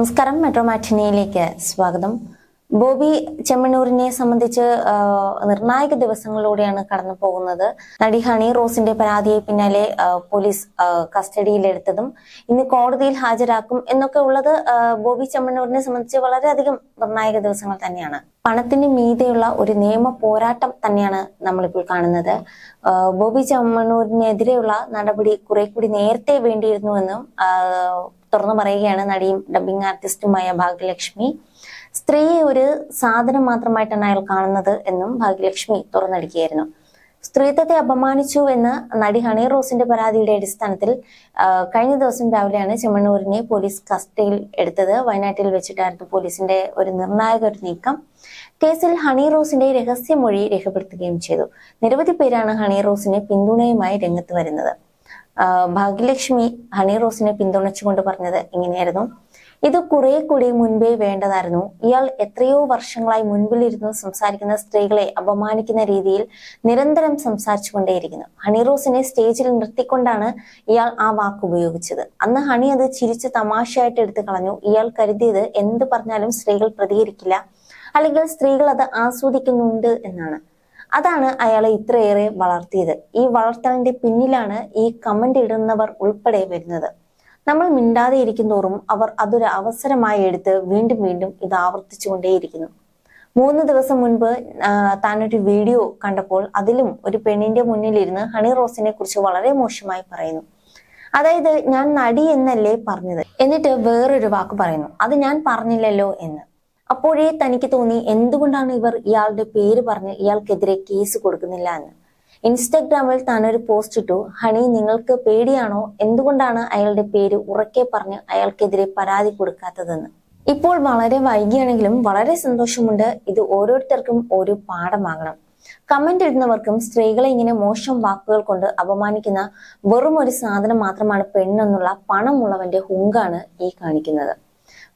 നമസ്കാരം. മെട്രോ മാറ്റിനിയിലേക്ക് സ്വാഗതം. ബോബി ചെമ്മണൂരിനെ സംബന്ധിച്ച് നിർണായക ദിവസങ്ങളിലൂടെയാണ് കടന്നു പോകുന്നത്. നടി ഹണി റോസിന്റെ പരാതിയെ പിന്നാലെ പോലീസ് കസ്റ്റഡിയിലെടുത്തതും ഇന്ന് കോടതിയിൽ ഹാജരാക്കും എന്നൊക്കെ ഉള്ളത് ബോബി ചെമ്മണൂരിനെ സംബന്ധിച്ച് വളരെയധികം നിർണായക ദിവസങ്ങൾ തന്നെയാണ്. പണത്തിന് മീതെയുള്ള ഒരു നിയമ പോരാട്ടം തന്നെയാണ് നമ്മളിപ്പോൾ കാണുന്നത്. ബോബി ചെമ്മണ്ണൂരിനെതിരെയുള്ള നടപടി കുറെ കൂടി നേരത്തെ വേണ്ടിയിരുന്നുവെന്നും തുറന്നു പറയുകയാണ് നടിയും ഡബിംഗ് ആർട്ടിസ്റ്റുമായ ഭാഗ്യലക്ഷ്മി. സ്ത്രീയെ ഒരു സാധനം മാത്രമായിട്ടാണ് അയാൾ കാണുന്നത് എന്നും ഭാഗ്യലക്ഷ്മി തുറന്നടിക്കുകയായിരുന്നു. സ്ത്രീത്വത്തെ അപമാനിച്ചു എന്ന് നടി ഹണി റോസിന്റെ പരാതിയുടെ അടിസ്ഥാനത്തിൽ കഴിഞ്ഞ ദിവസം രാവിലെയാണ് ചെമ്മണ്ണൂരിനെ പോലീസ് കസ്റ്റഡിയിൽ എടുത്തത്. വയനാട്ടിൽ വെച്ചിട്ടായിരുന്നു പോലീസിന്റെ ഒരു നിർണായക ഒരു നീക്കം. കേസിൽ ഹണി റോസിന്റെ രഹസ്യമൊഴി രേഖപ്പെടുത്തുകയും ചെയ്തു. നിരവധി പേരാണ് ഹണി റോസിനെ പിന്തുണയുമായി രംഗത്ത് വരുന്നത്. ഭാഗ്യലക്ഷ്മി ഹണി റോസിനെ പിന്തുണച്ചുകൊണ്ട് പറഞ്ഞത് ഇങ്ങനെയായിരുന്നു. ഇത് കുറെ കൂടി മുൻപേ വേണ്ടതായിരുന്നു. ഇയാൾ എത്രയോ വർഷങ്ങളായി മുൻപിലിരുന്ന് സംസാരിക്കുന്ന സ്ത്രീകളെ അപമാനിക്കുന്ന രീതിയിൽ നിരന്തരം സംസാരിച്ചുകൊണ്ടേയിരിക്കുന്നു. ഹണി റോസിനെ സ്റ്റേജിൽ നിർത്തിക്കൊണ്ടാണ് ഇയാൾ ആ വാക്ക് ഉപയോഗിച്ചത്. അന്ന് ഹണി അത് ചിരിച്ച് തമാശയായിട്ട് എടുത്തു കളഞ്ഞു. ഇയാൾ കരുതിയത് എന്ത് പറഞ്ഞാലും സ്ത്രീകൾ പ്രതികരിക്കില്ല. അല്ലെങ്കിൽ സ്ത്രീകൾ അത് ആസ്വദിക്കുന്നുണ്ട് എന്നാണ്. അതാണ് അയാളെ ഇത്രയേറെ വളർത്തിയത്. ഈ വളർത്തലിന്റെ പിന്നിലാണ് ഈ കമന്റ് ഇടുന്നവർ ഉൾപ്പെടെ വരുന്നത്. നമ്മൾ മിണ്ടാതെ ഇരിക്കുന്നോറും അവർ അതൊരു അവസരമായി എടുത്ത് വീണ്ടും വീണ്ടും ഇത് ആവർത്തിച്ചുകൊണ്ടേയിരിക്കുന്നു. മൂന്ന് ദിവസം മുൻപ് താനൊരു വീഡിയോ കണ്ടപ്പോൾ അതിലും ഒരു പെണ്ണിന്റെ മുന്നിലിരുന്ന് ഹണി റോസിനെ കുറിച്ച് വളരെ മോശമായി പറയുന്നു. അതായത് ഞാൻ നടി എന്നല്ലേ പറഞ്ഞത്? എന്നിട്ട് വേറൊരു വാക്ക് പറയുന്നു. അത് ഞാൻ പറഞ്ഞില്ലല്ലോ എന്ന്. അപ്പോഴേ തനിക്ക് തോന്നി എന്തുകൊണ്ടാണ് ഇവർ ഇയാളുടെ പേര് പറഞ്ഞ് ഇയാൾക്കെതിരെ കേസ് കൊടുക്കുന്നില്ല എന്ന്. ഇൻസ്റ്റഗ്രാമിൽ താനൊരു പോസ്റ്റ് ഇട്ടു ഹണി നിങ്ങൾക്ക് പേടിയാണോ? എന്തുകൊണ്ടാണ് അയാളുടെ പേര് ഉറക്കെ പറഞ്ഞ് അയാൾക്കെതിരെ പരാതി കൊടുക്കാത്തതെന്ന്? ഇപ്പോൾ വളരെ വൈകിയാണെങ്കിലും വളരെ സന്തോഷമുണ്ട്. ഇത് ഓരോരുത്തർക്കും ഒരു പാഠമാകണം. കമന്റ് ഇടുന്നവർക്കും സ്ത്രീകളെ ഇങ്ങനെ മോശം വാക്കുകൾ കൊണ്ട് അപമാനിക്കുന്ന വെറും ഒരു സാധനം മാത്രമാണ് പെണ്ണെന്നുള്ള പണമുള്ളവന്റെ ഹുങ്കാണ് ഈ കാണിക്കുന്നത്.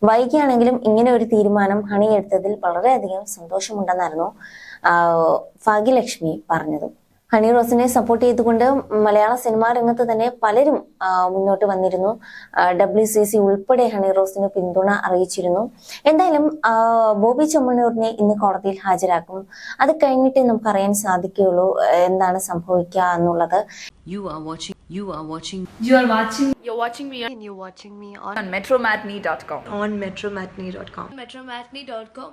വൈകിയാണെങ്കിലും ഇങ്ങനെ ഒരു തീരുമാനം ഹണി എടുത്തതിൽ വളരെയധികം സന്തോഷമുണ്ടെന്നായിരുന്നു ഭാഗ്യലക്ഷ്മി പറഞ്ഞത്. ഹണി റോസിനെ സപ്പോർട്ട് ചെയ്തുകൊണ്ട് മലയാള സിനിമാ രംഗത്ത് തന്നെ പലരും മുന്നോട്ട് വന്നിരുന്നു ഡബ്ല്യു സി സി ഉൾപ്പെടെ ഹണി റോസിന് പിന്തുണ അറിയിച്ചിരുന്നു എന്തായാലും ബോബി ചെമ്മണ്ണൂരിനെ ഇന്ന് കോടതിയിൽ ഹാജരാക്കും അത് കഴിഞ്ഞിട്ടേ നമുക്ക് അറിയാൻ സാധിക്കുകയുള്ളൂ എന്താണ് സംഭവിക്കുക എന്നുള്ളത് You are watching. You are watching. You are watching You're watching me on, and you're watching me on, on metromatney.com. on metromatney.com. metromatney.com.